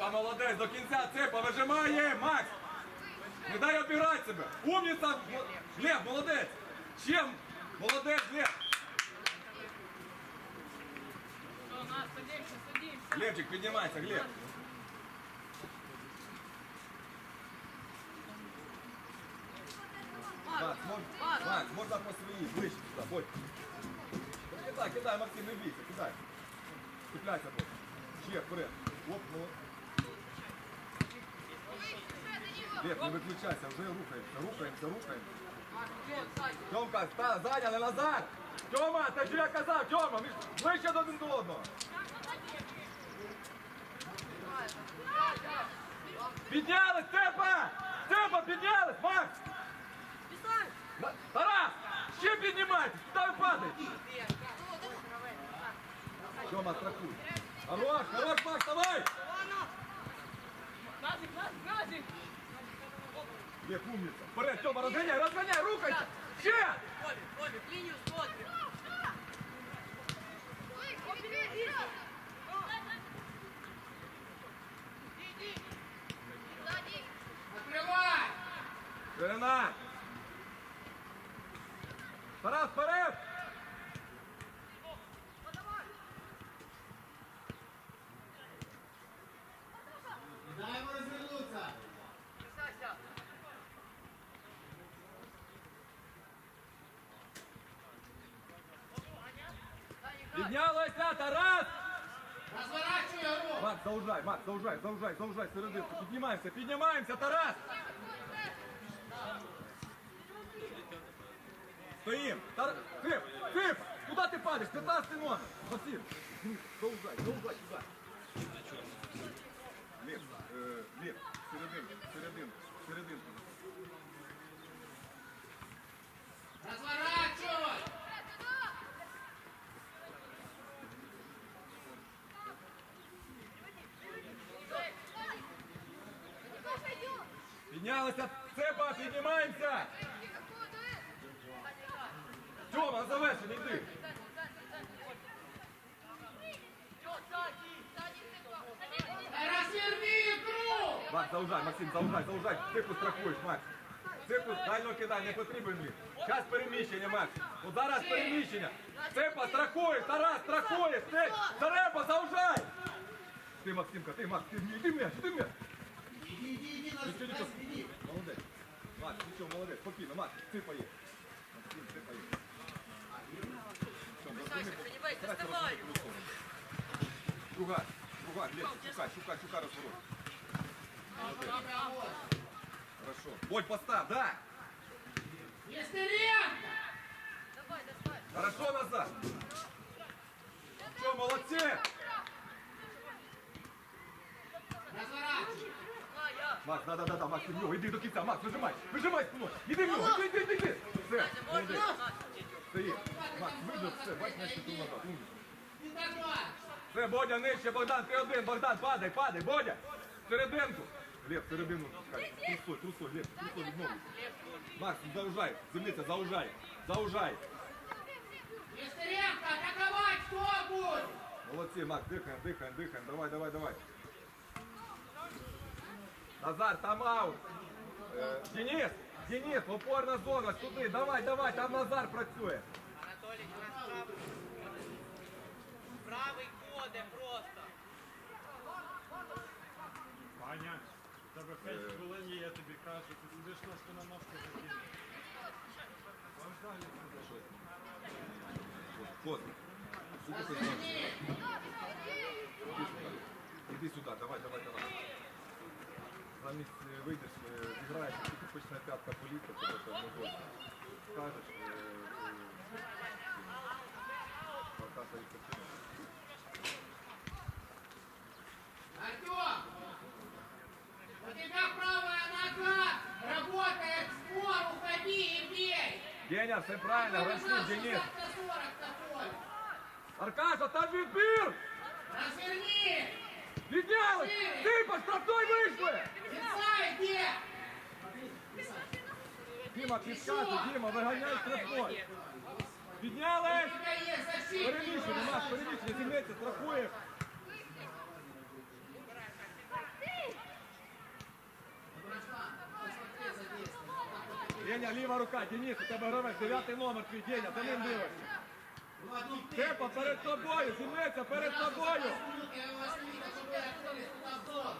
Ципа, молодець, до кінця, ципа, вижимає, Макс! Не дай обіграти себе! Умніця! Глеб, молодець! Чим? Молодець, Глеб! Все, нас, садимся, садимся. Глебчик, піднімайся, Глеб! Макс, мож... Макс, можна по своїй, ближче сюди, будь. Кидай, кидай, Максим, не бійся, кидай. Цепляйся, будь. Ще, вперед. Оп, ну. Глеб, не виключайся, вже рухаємося, рухаємося, рухаємося. Все, сзади. Тьомка, та, зайняли назад! Тьома, ти ж я казав, Тьома, ми ж ближче до один до одного. Піднялись, Степа! Степа, піднялись, Макс! На- Тарас! Ще піднімайтесь! Куди ви падаєте? Тьома, страхуй. Хорош, хорош, Макс, давай! Назик, назик, назик. Глеб, умниця. Вперед, Тьома, розганяй, розганяй, рухайся! Ще! Коля, Коля, в линию смотрим. Ширина! Тарас, вперед! Піднялися, Тарас! Разворачивай его. Макс, заужай, Макс, заужай, заужай, заужай, серединку. Піднімаємося, піднімаємося, Тарас! Стоїм! Тар... Тип, тип! Куди ти падаєш? 15 номер! Максим! Заужай, заужай сюди! Лев, е, Лев, серединку, серединку, серединку. Піднялися, цепа, піднімаємося! Тьома, завершення, йди! Разверни игру. Макс, заужай, Максим, заужай, заужай. Ципу страхуєш, Макс. Ципу дально кидай, не потрібен він. Час переміщення, Макс. От зараз переміщення. Ципа, страхуєш, Тарас, страхуєш. Ти, Зареба, заужай. Ти, Максимка, ти, Макс, ти, ти м'яч, ти м'яч. Иди, иди, иди, на Нічого, нічого. спине. Молодець. Макс, нічого, молодець, спокійно, Макс, ципа є. Максим, ципа є. Все, Присайся, розумний, Фенебей, старайся доставай. розумний руку. Шугай, шугай, Лев, шукай, шукай, шукай розворот. Хорошо. Бодь, постав, да. Нестеренко. Давай, доставай. Хорошо назад. Все, молодцы. Разворачивай. Макс, да, да, да, да, Макс, в нього, іди до кінця, Макс, вижимай, вижимай спиною, іди в нього, іди, іди, іди, іди. Все, молодець, стоїть. Макс, вижив, все, бач, не тут назад, умніше. Все, Бодя, нижче, Богдан, ти один, Богдан, падай, падай, Бодя, серединку. Глеб, середину пускай, трусой, трусой, Глеб, трусой відмову. Макс, заужай, землиця, заужай, заужай. Нестеренко, атаковать кто будет? Молодці, Макс, дихаємо, дихаємо, дихаємо, давай, давай, давай. Назар, там аут. Е, Денис, Денис, опорна зона, сюди, давай, давай, там Назар працює. Анатолий, у нас правый. Правый коде просто. Ваня, у тебе 5 хвилин є, я тобі кажу, ти сидиш ножку на ножку закинеш. Вот. Сюди ти знаєш. Іди сюди. Іди сюди, давай, давай, давай. Замість е, вийдеш, е, зіграєш, і тільки почне п'ятка поліція, тебе це однозначно. Скажеш, е, е, Аркаша і почне. Артем. У тебя правая нога работает в спор, уходи и бей. Деня, все правильно, гравці, Побежал Денис. 60 на 40 такой. Аркаша, там відбір! Разверни. Ледялась! Ты по штрафной вышла! Дима, перескажи, Дима, выгоняй штрафной! Беднялась! Перемещено, Маш, перемещено, земляйте, страхуев! Деня, левая рука, Денис, у тебе гравець, дев'ятий номер твій, Деня, а за ним дивишся. Ну, одну Цепа перед тобою, зімниця перед тобою. минуту я вас не видел, чтобы вы открылись туда в зону.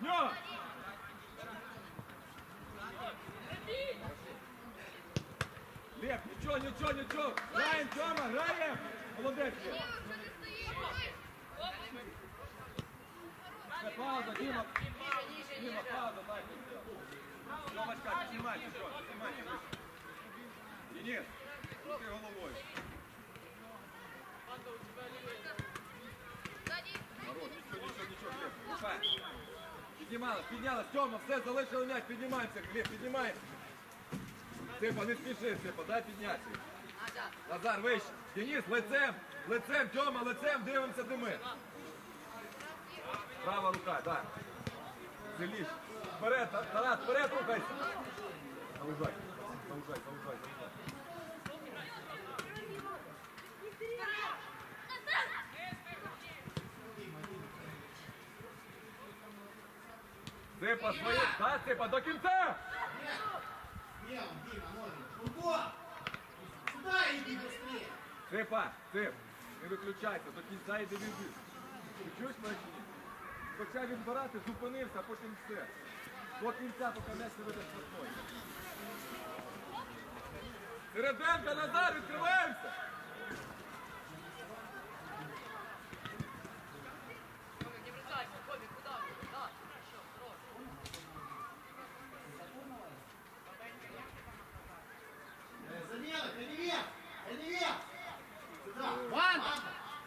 В нього. Лев, нічого, нічого, нічого. Граємо, Тьома, граємо. Молодець. Лев. Це пауза, Діма. Діма, пауза, дай. Тьомочка, піднімайся, Тьом, піднімайся. вище. Денис, Піднімалась, піднялась, Тьома, все, залишили м'яч, піднімаємося, Глеб, піднімаємося. Сипа, не спіши, Сипа, дай піднятися. Назар, вище. Денис, лицем, лицем, Тьома, лицем, дивимося, де ми. Права рука, так. Сильніше. Вперед, Тарас, вперед рухайся. Заужай, заужай, заужай, заужай. Сипа, своє, да, Сипа, до кінця! Он, Дима, Модин? Кругом! Сюда иди быстрее! Сипа, Сип, не виключайся, до кінця йди відбір. Ти чуєш мене чи? Почав відбирати, зупинився, а потім все. До кінця, поки м'яч не веде штрафной. Середенка, Назар, відкриваємося! Э, Замена, Корнеев! Корнеев! Сюда! Ванда,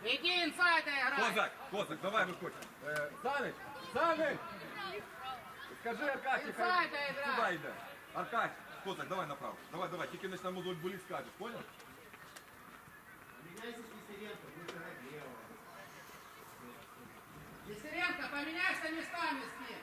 иди инсайд играй. Козак, Козак, давай виходь. Е, Санич, Санич! Скажи Аркаші, Інсайда хай грай. сюди йде. Аркаш, Козак, давай направо. Давай, давай, тільки не на мозоль болі скажеш, понял? Меняйся с Нестеренко, будет играть лево. Нестеренко, поменяйся местами с ним.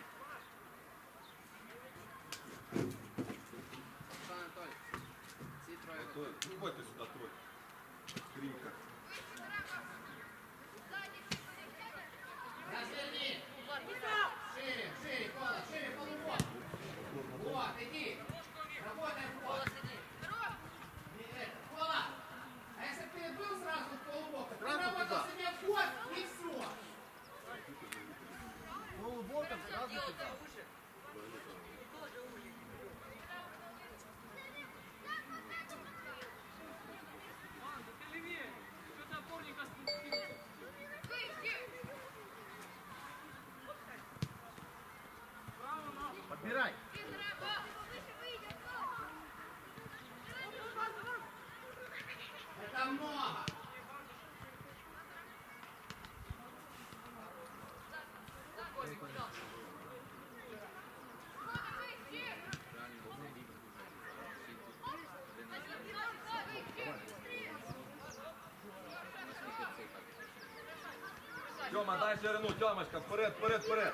Тьома, дай ширину, Тьомочка, вперед, вперед, вперед.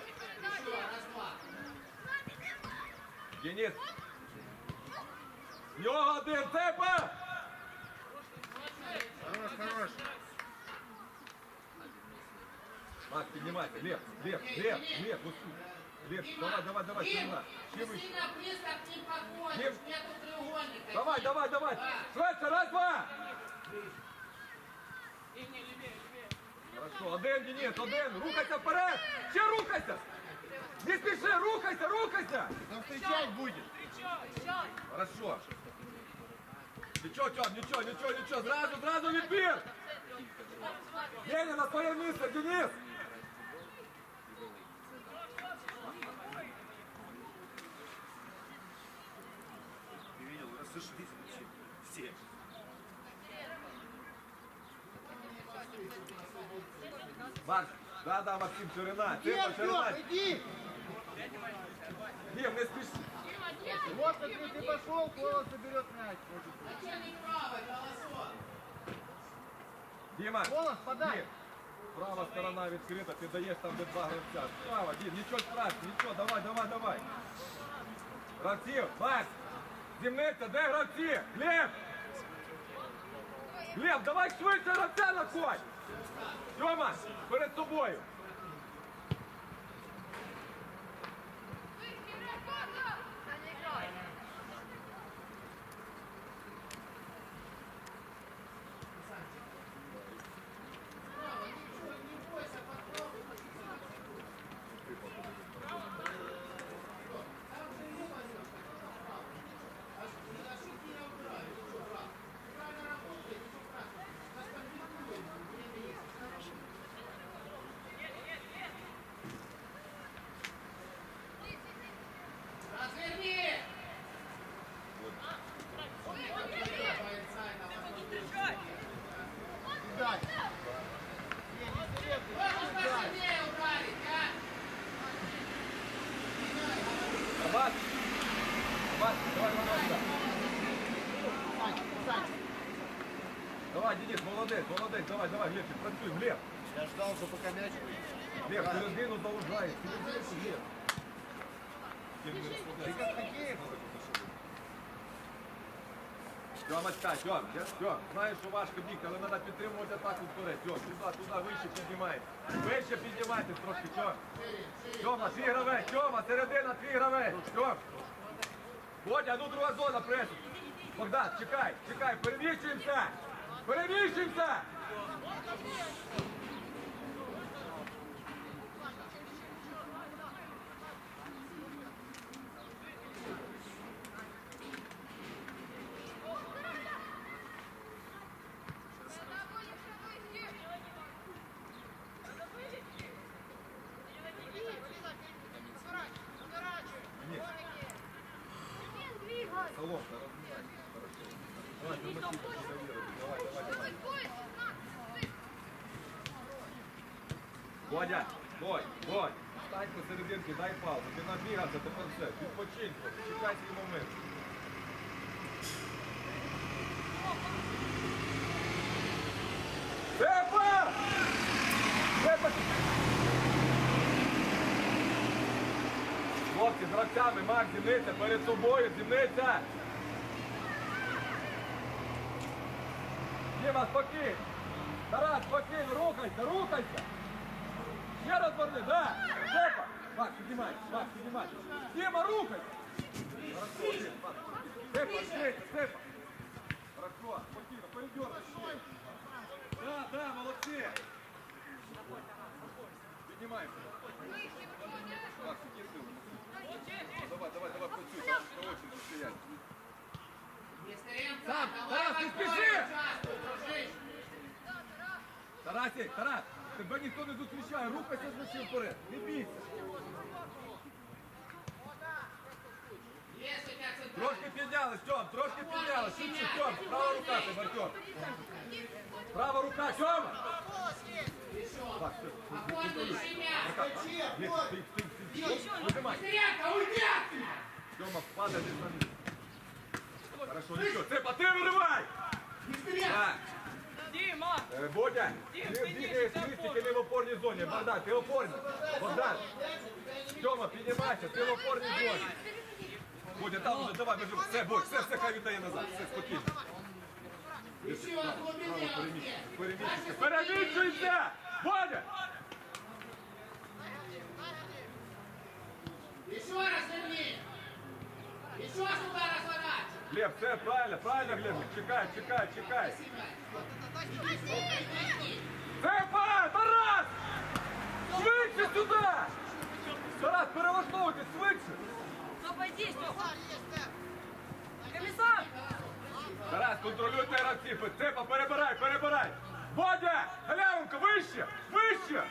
Денис. В Нього один, цепа! Хорош, хорош! Макс, піднімайся, Глеб, Глеб, Глеб, Глеб, ось тут. Глеб, давай, давай, давай, сюда. Ты вище. сильно близко к ним подходишь, нету треугольника. Давай, давай, давай. Швидше, раз, два. Хорошо, один, Денис, один. Рухайся вперед. Ще рухайся. Не спіши, рухайся, рухайся. Там встречать будет. Хорошо. Нічого, Тьом, нічого, нічого, нічого. Зразу, зразу відбір. Деня, на своє місце, Денис. Ты видел, разошлись Марк, да, да, Максим, ширина. Цифра, ширина. иди! Дим, не спіши. Вот смотри, ты пошел, Кола соберет мяч. Начальник правый, голосок. Діма, Голос подай. Дім, Права сторона відкрита, ти даєш там де два гравця. Справа, Дім, нічого страшного, нічого, давай, давай, давай. Гравців, Макс, зімниця, де гравці? Глеб! Глеб, давай швидше гравця находь! Тьома, перед тобою. Тьомочка, Тьом, Тьом, знаєш, що важко бігти, але треба підтримувати атаку вперед. Тьом, туди, туди, вище піднімай. Вище піднімайте трошки, Тьом. Тьома, твій гравець, Тьома, середина, твій гравець. Тьом. Бодя, ну друга зона, пресу. Богдан, чекай, чекай, перевіщуємося. Переміщуємося. Ні, соломка, розминайся. Хорошо. Давай, тормози, давай, давай, давай. Бодя, Бодь, Бодь, стань посерединки, дай паузу. Ти набігався, тепер все. Відпочинь, чекай свій момент. Степа! Степа! Хлопці, з гравцями, Макс, зімниця, перед собою, зімниця! Діма, спокійно! Тарас, спокійно, рухайся, рухайся! Ще раз верни, да! Степа! Макс, піднімай, Макс, піднімай! Діма, рухайся! Хорошо, Дім, Макс. Степа, швидше, Степа! Хорошо, спокійно, передерни. Да, да, молодці! Піднімаємося. Макс, які сили? Давай, давай, давай, працюй, Макс, по очереді стоять. Нестеренко, Сам, Тарасик, Тарас, тебе ніхто не зустрічає, рухайся з м'ячем вперед, не бійся. Есть у тебя центральный. Трошки піднялись, Тьом, трошки піднялись. Швидше, Тьом, права рука тебе, Артем. Права рука, Тьома. Так, все, Опорный ищи мяч. Глеб, стій, стій, стій, стій. Вижимай. Нестеренко, уйди от меня! Тьома, падай десь на місце. Хорошо, нічого, Цепа, ти виривай! Нестеренко! Так, Дима! е, Бодя, ти бігаєш тільки не в опорній зоні. Богдан, ти опорний. Богдан, Тьома, піднімайся, ти в опорній зоні. Бодя, там уже, давай, біжи. Все, Бодь, все, все, хай віддає назад, все, спокійно. Переміщуйся, переміщуйся! Бодя! Еще раз верни! Еще раз туда разворачивай! Глеб, все правильно, правильно, Глеб. Чекай, чекай, чекай. Цепа! Тарас! Швидше сюди! Тарас, перелаштовуйтесь, швидше! Стопай здесь, Тарас, контролюйте гравців. Цепа, перебирай, перебирай! Бодя! Галявенко, вище! Вище!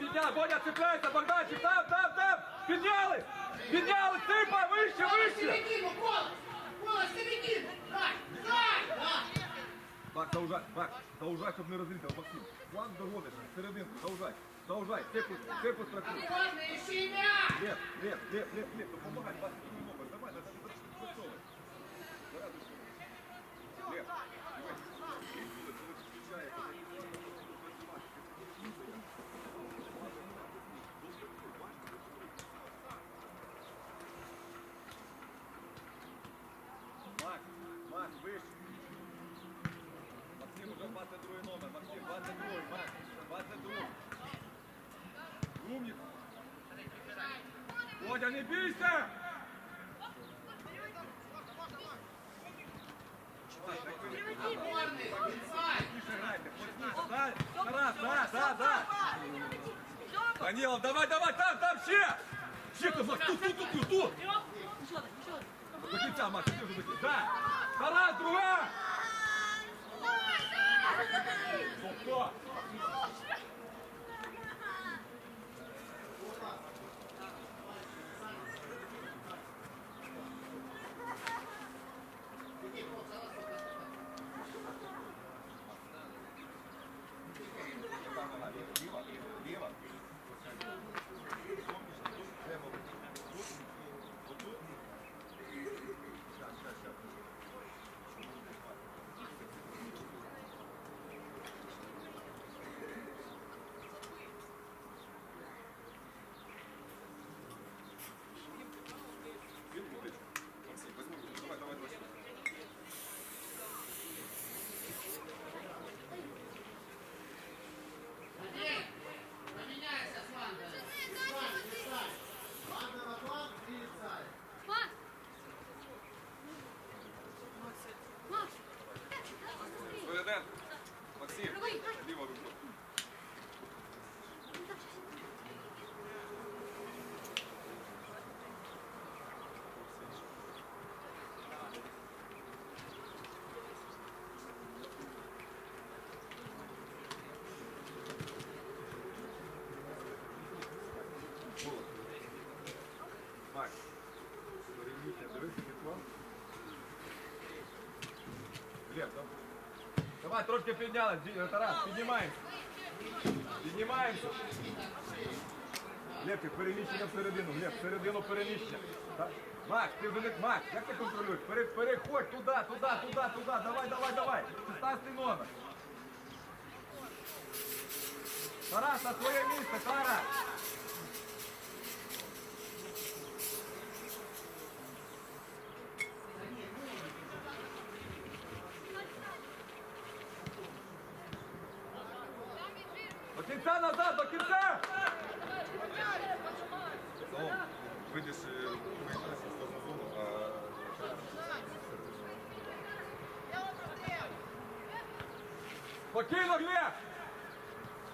Цепочка, підняла, Бодя, цепляйся, Богданчик, там, там, там! Підняли! Підняли, цепа, вище, вище! Середину, Колос! Колос, середину! Дай! Дай! Да! Так, заужай, так, заужай, щоб не розрізав, Максим. Фланг догодиш, серединку, заужай, заужай, цепу, цепу страхуй. Опорный ищи мяч! Лев, Лев, Лев, Лев, Лев, допомагай, бас, не бійся! Опорный, инсайд! Тише грайте, плотніше, да? Тарас, да, да, да. Данилов, давай, давай, там, там, ще! Ще, тут, Макс, тут, тут, тут, тут, тут! До кінця, Макс, ти вже до кінця. Да! Тарас, друга! Стоп, Ліва, Давай, трошки піднялись, Ді- Тарас, піднімаємося. Піднімаємося. Лепчик, переміщення всередину, Глеб, всередину переміщення. Та- Макс, ти вже не Макс, як ти контролюєш? Пере, переходь туди, туди, туди, туди. Давай, давай, давай. 16 номер. Тарас, на твоє місце, Тарас. Спокійно, Глеб!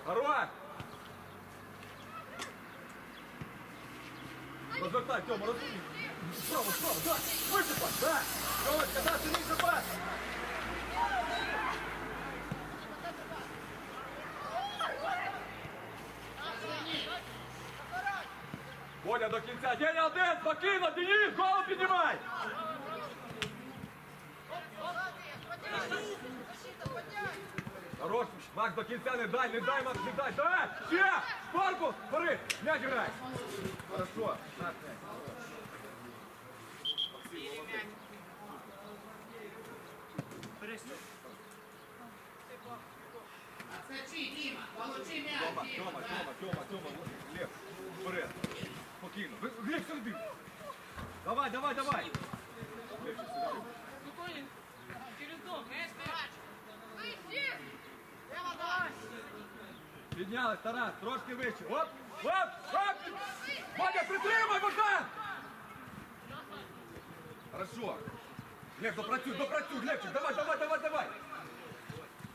Хорош! Розвертай, Тьома, розвертай. Справа, справа, да! Вище пас, да! Тьомочка, да, сильніше пас! Коля до кінця, Деня один, спокійно, Денис, голову піднімай! Хорош, Макс, до кінця не дай, не дай, Макс, не дай, дай! Ще! Корпус, бери, м'яч грай! Хорошо, так, Отскочи, Дима, получи мяч, Тьома, Дима. Тьома, да. Тьома, Тьома, Тьома, Глеб, вперед, Спокійно, Глеб, сюди! Давай, давай, давай! Глеб, ще сюди. Спокойно. Через дом. Піднялись, Тарас, трошки вище. Оп, оп, оп! Ваня, притримай, Богдан! Хорошо. Глеб, допрацюй, допрацюй, Глебчик, давай, давай, давай, давай.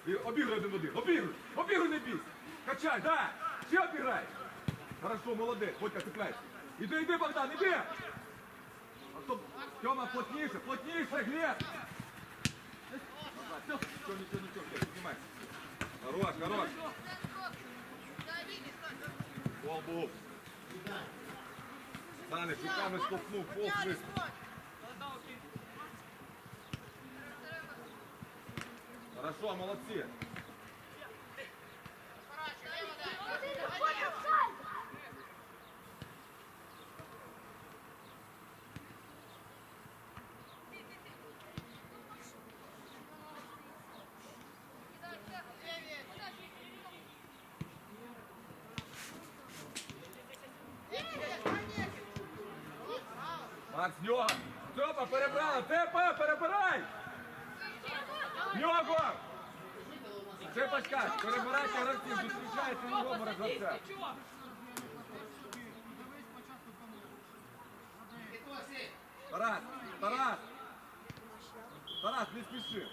І обігруй один один, обігруй, обігруй, не бійся. Качай, да, ще обіграй. Хорошо, молодець, Бодька, цепляйся. Іди, іди, Богдан, іди. А стоп, Тьома, плотніше, плотніше, Глеб. Все, нічого, нічого, нічого, Глеб, піднімайся. Хорош, хорош. Гол був. Саныч, руками штовхнув, пол свист. Хорошо, молодці. Макс, нього. Степа, перебрала. Степа, перебирай. Нього. Степочка, перебирайте гравців, зустрічайте його? Петосик, Тарас, Тарас. Тарас, не спіши.